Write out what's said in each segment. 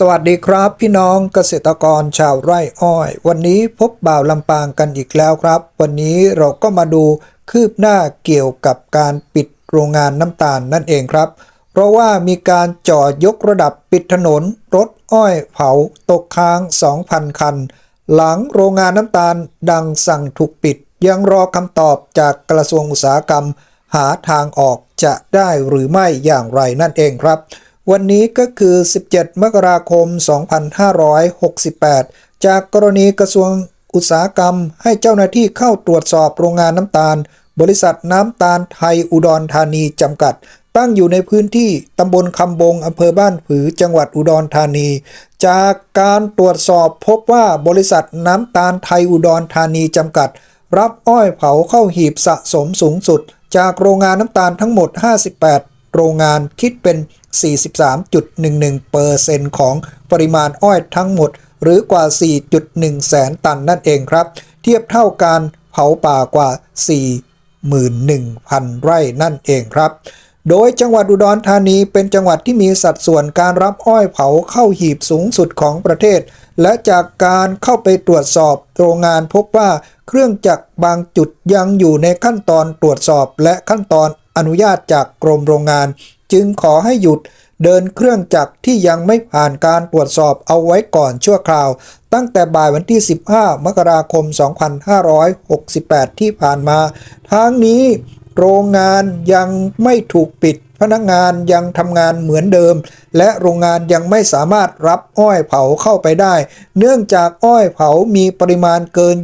สวัสดีครับพี่น้องเกษตรกรชาวไร่อ้อย วันนี้พบบ่าวลำปางกันอีกแล้วครับ วันนี้เราก็มาดูคืบหน้าเกี่ยวกับการปิดโรงงานน้ำตาลนั่นเองครับ เพราะว่ามีการจ่อยกระดับปิดถนน รถอ้อยเผาตกค้าง 2,000 คัน หลังโรงงานน้ำตาลดังสั่งถูกปิด ยังรอคำตอบจากกระทรวงอุตสาหกรรม หาทางออกจะได้หรือไม่อย่างไรนั่นเองครับ วันนี้ก็คือ 17 มกราคม 2568 จากกรณีกระทรวงอุตสาหกรรม ให้เจ้าหน้าที่เข้าตรวจสอบโรงงานน้ำตาล บริษัทน้ำตาลไทยอุดรธานีจำกัด ตั้งอยู่ในพื้นที่ตำบลคำบงอำเภอบ้านผือจังหวัดอุดรธานี จากการตรวจสอบพบว่าบริษัทน้ำตาลไทยอุดรธานีจำกัด รับอ้อยเผาเข้าหีบสะสมสูงสุด จากโรงงานน้ำตาลทั้งหมด 58 โรงงานคิดเป็น 43.11%ของปริมาณอ้อยทั้งหมด หรือกว่า 4.1 แสนตันนั่นเองครับ เทียบเท่าการเผาป่ากว่า 41,000 ไร่นั่นเองครับ โดยจังหวัดอุดรธานีเป็นจังหวัดที่มีสัดส่วนการรับอ้อยเผาเข้าหีบสูงสุดของประเทศ และจากการเข้าไปตรวจสอบโรงงานพบว่าเครื่องจักรบางจุดยังอยู่ในขั้นตอนตรวจสอบและขั้นตอนอนุญาตจากกรมโรงงาน จึงขอให้หยุดเดินเครื่องจักรที่ยังไม่ผ่านการตรวจสอบเอาไว้ก่อนชั่วคราว ตั้งแต่บ่ายวันที่ 15 มกราคม 2568 ที่ผ่านมา ทั้งนี้โรงงานยังไม่ถูกปิด พนักงานยังทำงานเหมือนเดิม และโรงงานยังไม่สามารถรับอ้อยเผาเข้าไปได้ เนื่องจากอ้อยเผามีปริมาณเกิน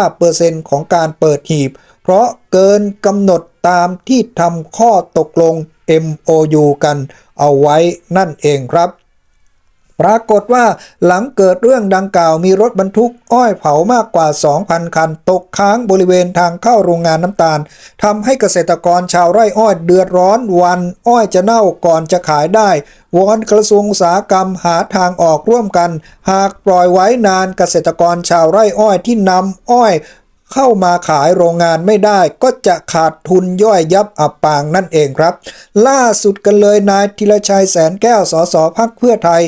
25%ของการเปิดหีบ เพราะเกินกำหนดตามที่ทำข้อตกลง MOU กันเอาไว้นั่นเองครับ ปรากฏว่าหลังเกิดเรื่องดังกล่าวมีรถบรรทุกอ้อยเผามากกว่า 2,000 คัน ตกค้างบริเวณทางเข้าโรงงานน้ำตาลทำให้เกษตรกรชาวไร่อ้อยเดือดร้อนวัน อ้อยจะเน่าก่อนจะขายได้วอนกระทรวงอุตสาหกรรมหาทางออกร่วมกัน หากปล่อยไว้นานเกษตรกรชาวไร่อ้อยที่นำอ้อย เข้ามาขายโรงงานไม่ได้ ก็จะขาดทุนย่อยยับอับปางนั่นเองครับ ล่าสุดกันเลยนายธีรชัยแสนแก้วสสพักเพื่อไทย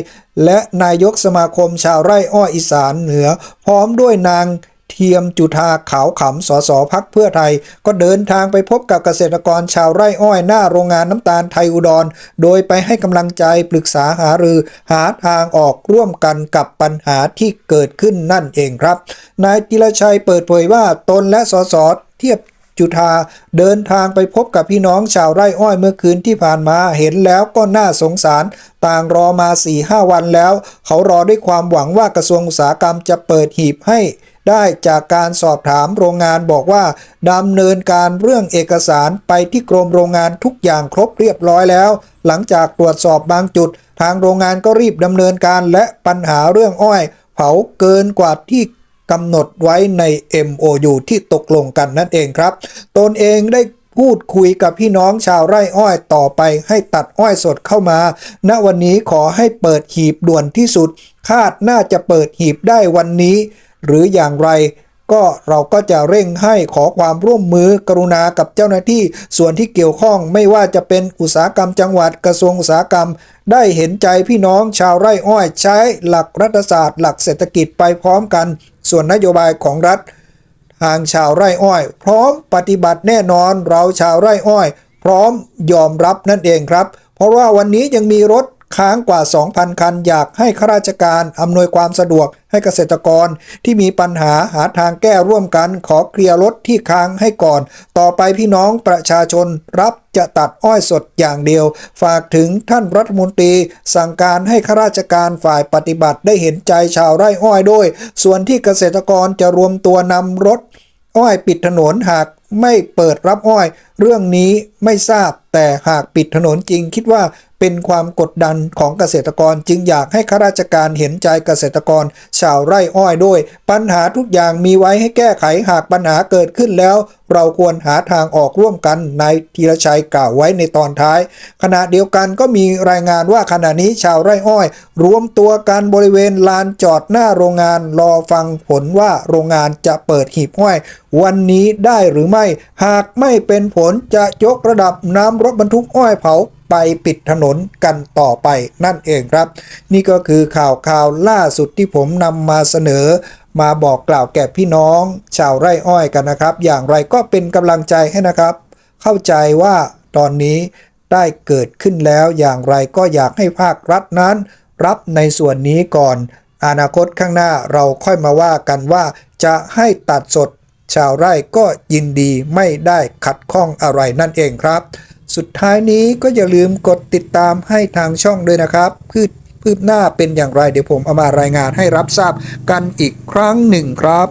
และนายกสมาคมชาวไร่อ้อยอีสานเหนือ พร้อมด้วยนาง เทียมจุธาขาวขำสสพักเพื่อไทย ก็เดินทางไปพบกับเกษตรกรชาวไร่อ้อยหน้าโรงงานน้ำตาลไทยอุดร โดยไปให้กำลังใจปรึกษาหารือ หาทางออกร่วมกันกับปัญหาที่เกิดขึ้นนั่นเองครับ นายกิรชัยเปิดเผยว่าตนและสสเทียบ จุธาเดินทางไปพบกับพี่น้องชาวไร่อ้อยเมื่อคืนที่ผ่านมาเห็นแล้วก็น่าสงสาร ต่างรอมา4-5วันแล้ว เขารอด้วยความหวังว่ากระทรวงอุตสาหกรรมจะเปิดหีบให้ได้จากการสอบถามโรงงานบอกว่าดำเนินการเรื่องเอกสารไปที่กรมโรงงานทุกอย่างครบเรียบร้อยแล้ว หลังจากตรวจสอบบางจุด ทางโรงงานก็รีบดำเนินการและปัญหาเรื่องอ้อย เผาเกินกว่าที่ กำหนดไว้ใน MOU ที่ตกลงกันนั่นเองครับ ตนเองได้พูดคุยกับพี่น้องชาวไร่อ้อยต่อไปให้ตัดอ้อยสดเข้ามา ณ วันนี้ขอให้เปิดหีบด่วนที่สุด คาดน่าจะเปิดหีบได้วันนี้ หรืออย่างไรก็เราก็จะเร่งให้ขอความร่วมมือกรุณากับเจ้าหน้าที่ ส่วนที่เกี่ยวข้องไม่ว่าจะเป็นอุตสาหกรรมจังหวัดกระทรวงอุตสาหกรรม ได้เห็นใจพี่น้องชาวไร่อ้อยใช้หลักรัฐศาสตร์ หลักเศรษฐกิจไปพร้อมกัน ส่วนนโยบายของรัฐ ทางชาวไร่อ้อย พร้อมปฏิบัติแน่นอนเราชาวไร่อ้อย พร้อมยอมรับนั่นเองครับ เพราะว่าวันนี้ยังมีรถ ค้างกว่า 2,000 คัน อยากให้ข้าราชการอำนวยความสะดวกให้เกษตรกรที่มีปัญหาหาทางแก้ร่วมกัน ขอเคลียร์รถที่ค้างให้ก่อน ต่อไปพี่น้องประชาชนรับจะตัดอ้อยสดอย่างเดียว ฝากถึงท่านรัฐมนตรี สั่งการให้ข้าราชการฝ่ายปฏิบัติได้เห็นใจชาวไร่อ้อยด้วย ส่วนที่เกษตรกรจะรวมตัวนำรถ อ้อยปิดถนนหากไม่เปิดรับอ้อย เรื่องนี้ไม่ทราบแต่หากปิดถนนจริงคิดว่า เป็นความกดดันของเกษตรกรจึงอยากให้ข้าราชการเห็นใจเกษตรกร ชาวไร่อ้อยด้วย ปัญหาทุกอย่างมีไว้ให้แก้ไขหากปัญหาเกิดขึ้นแล้ว เราควรหาทางออกร่วมกันนายธีรชัยกล่าวไว้ในตอนท้าย ขณะเดียวกันก็มีรายงานว่าขณะนี้ชาวไร่อ้อย รวมตัวกันบริเวณลานจอดหน้าโรงงานรอฟังผลว่าโรงงานจะเปิดหีบอ้อย วันนี้ได้หรือไม่ หากไม่เป็นผลจะยกระดับน้ำรถบรรทุกอ้อยเผาไปปิดถนนกันต่อไปนั่นเองครับ นี่ก็คือข่าวข่าวล่าสุดที่ผมนำมาเสนอ มาบอกกล่าวแก่พี่น้อง ชาวไร่อ้อยกันนะครับ อย่างไรก็เป็นกำลังใจให้นะครับ เข้าใจว่าตอนนี้ได้เกิดขึ้นแล้วอย่างไรก็อยากให้ภาครัฐนั้น รับในส่วนนี้ก่อน อนาคตข้างหน้าเราค่อยมาว่ากันว่าจะให้ตัดสดชาวไร่ก็ยินดีไม่ได้ขัดข้องอะไรนั่นเองครับ สุดท้ายนี้ก็อย่าลืมกดติดตามให้ทางช่องด้วยนะครับพืชพืบหน้าเป็นอย่างไรเดี๋ยวผมเอามารายงานให้รับทราบกันอีกครั้งหนึ่งครับ